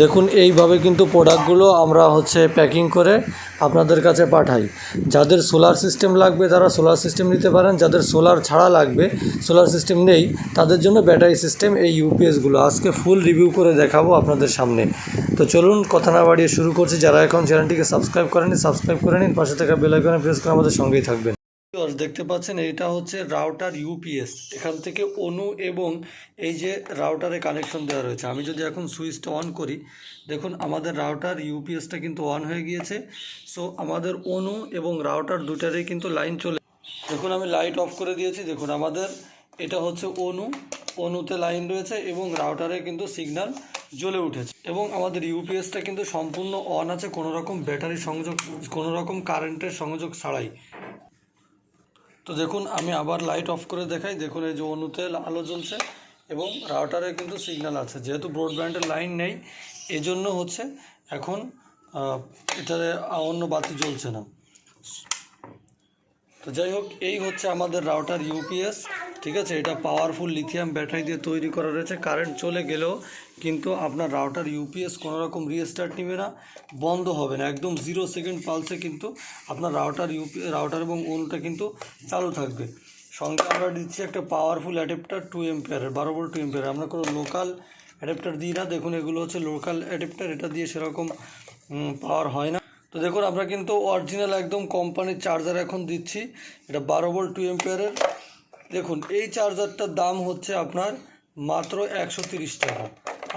দেখুন, এইভাবে কিন্তু প্রোডাক্টগুলো আমরা হচ্ছে প্যাকিং করে আপনাদের কাছে পাঠাই। যাদের সোলার সিস্টেম লাগবে তারা সোলার সিস্টেম নিতে পারেন, যাদের সোলার ছাড়া লাগবে সোলার সিস্টেম নেই, তাদের জন্য ব্যাটারি সিস্টেম এই ইউপিএসগুলো আজকে ফুল রিভিউ করে দেখাবো আপনাদের সামনে। তো চলুন, কথা না বাড়িয়ে শুরু করছি। যারা এখন চ্যানেলটিকে সাবস্ক্রাইব করেনি সাবস্ক্রাইব করে নিন। পাশে থাকা বেল আইকনে প্রেস করে আমাদের সঙ্গেই থাকবেন। দেখতে পাচ্ছেন, এটা হচ্ছে রাউটার ইউপিএস এখান থেকে অনু এবং এই যে রাউটারে কানেকশন দেওয়া রয়েছে। আমি যদি এখন সুইচটা অন করি, দেখুন আমাদের রাউটার ইউপিএসটা কিন্তু অন হয়ে গিয়েছে। সো আমাদের অনু এবং রাউটার দুটারেই কিন্তু লাইন চলে দেখুন, আমি লাইট অফ করে দিয়েছি। দেখুন, আমাদের এটা হচ্ছে অনু। অনুতে লাইন রয়েছে এবং রাউটারে কিন্তু সিগন্যাল জ্বলে উঠেছে। এবং আমাদের ইউপিএসটা কিন্তু সম্পূর্ণ অন আছে। কোনো রকম ব্যাটারি সংযোগ কোনো রকম কারেন্টের সংযোগ ছাড়াই। তো দেখুন, আমি আবার লাইট অফ করে দেখাই। দেখুন, এই যে অনুতে আলো জ্বলছে এবং রাউটারে কিন্তু সিগন্যাল আছে। যেহেতু ব্রডব্যান্ডের লাইন নেই, এজন্য হচ্ছে এখন এটাতে অন্য বাতি জ্বলছে না। তো যাই হোক, এই হচ্ছে আমাদের রাউটার ইউপিএস ঠিক আছে, এটা পাওয়ারফুল লিথিয়াম ব্যাটারি দিয়ে তৈরি করা রয়েছে। কারেন্ট চলে গেলেও কিন্তু আপনার রাউটার ইউপিএস কোনো রকম রিস্টার্ট নেবে না, বন্ধ হবে না। একদম জিরো সেকেন্ড পালসে কিন্তু আপনার রাউটার ইউপি রাউটার এবং ওনটা কিন্তু চালু থাকবে। সঙ্গে আমরা দিচ্ছি একটা পাওয়ারফুল অ্যাডাপ্টার টু এম্পিয়ারের বারো ভোল্ট টু এম্পিয়ার আমরা কোনো লোকাল অ্যাডাপ্টার দিই না। দেখুন, এগুলো হচ্ছে লোকাল অ্যাডাপ্টার এটা দিয়ে সেরকম পাওয়ার হয় না। তো দেখুন, আমরা কিন্তু অরিজিনাল একদম কোম্পানির চার্জার এখন দিচ্ছি। এটা বারো বল টু এম্পিয়ারের দেখুন, এই চার্জারটার দাম হচ্ছে আপনার মাত্র একশো টাকা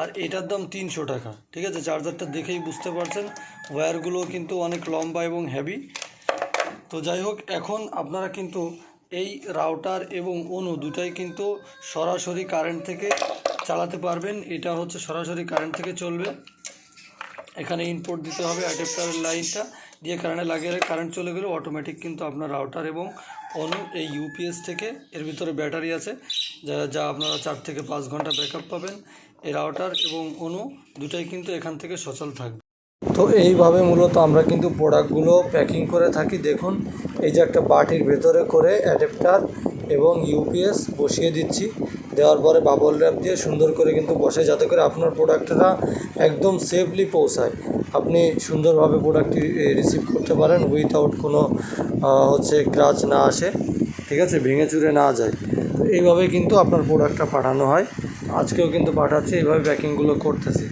আর এটার দাম তিনশো টাকা। ঠিক আছে? চার্জারটা দেখেই বুঝতে পারছেন ওয়্যারগুলো কিন্তু অনেক লম্বা এবং হেভি তো যাই হোক, এখন আপনারা কিন্তু এই রাউটার এবং অনু দুটাই কিন্তু সরাসরি কারেন্ট থেকে চালাতে পারবেন। এটা হচ্ছে সরাসরি কারেন্ট থেকে চলবে। এখানে ইনপুট দিতে হবে অ্যাডাপ্টারের লাইনটা দিয়ে কারেন্টে লাগিয়ে কারেন্ট চলে গেলে অটোমেটিক কিন্তু আপনার রাউটার এবং অনু এই ইউপিএস থেকে এর ভিতরে ব্যাটারি আছে। যা যা আপনারা চার থেকে পাঁচ ঘণ্টা ব্যাকআপ পাবেন। এই রাউটার এবং অনু দুটাই কিন্তু এখান থেকে সচল থাকবে। তো এইভাবে মূলত আমরা কিন্তু প্রোডাক্টগুলো প্যাকিং করে থাকি। দেখুন, এই যে একটা বাটির ভেতরে করে অ্যাডাপ্টার এবং ইউপিএস বসিয়ে দিচ্ছি। দেওয়ার পরে বাবল র্যাপ দিয়ে সুন্দর করে কিন্তু বসে, যাতে করে আপনার প্রোডাক্টটা একদম সেফলি পৌঁছায়। আপনি সুন্দরভাবে প্রোডাক্টটি রিসিভ করতে পারেন উইথআউট কোনো হচ্ছে ক্রাচ না আসে। ঠিক আছে? ভেঙে চুরে না যায়। তো এইভাবে কিন্তু আপনার প্রোডাক্টটা পাঠানো হয়। আজকেও কিন্তু পাঠাচ্ছি, এইভাবে প্যাকিংগুলো করতেছি।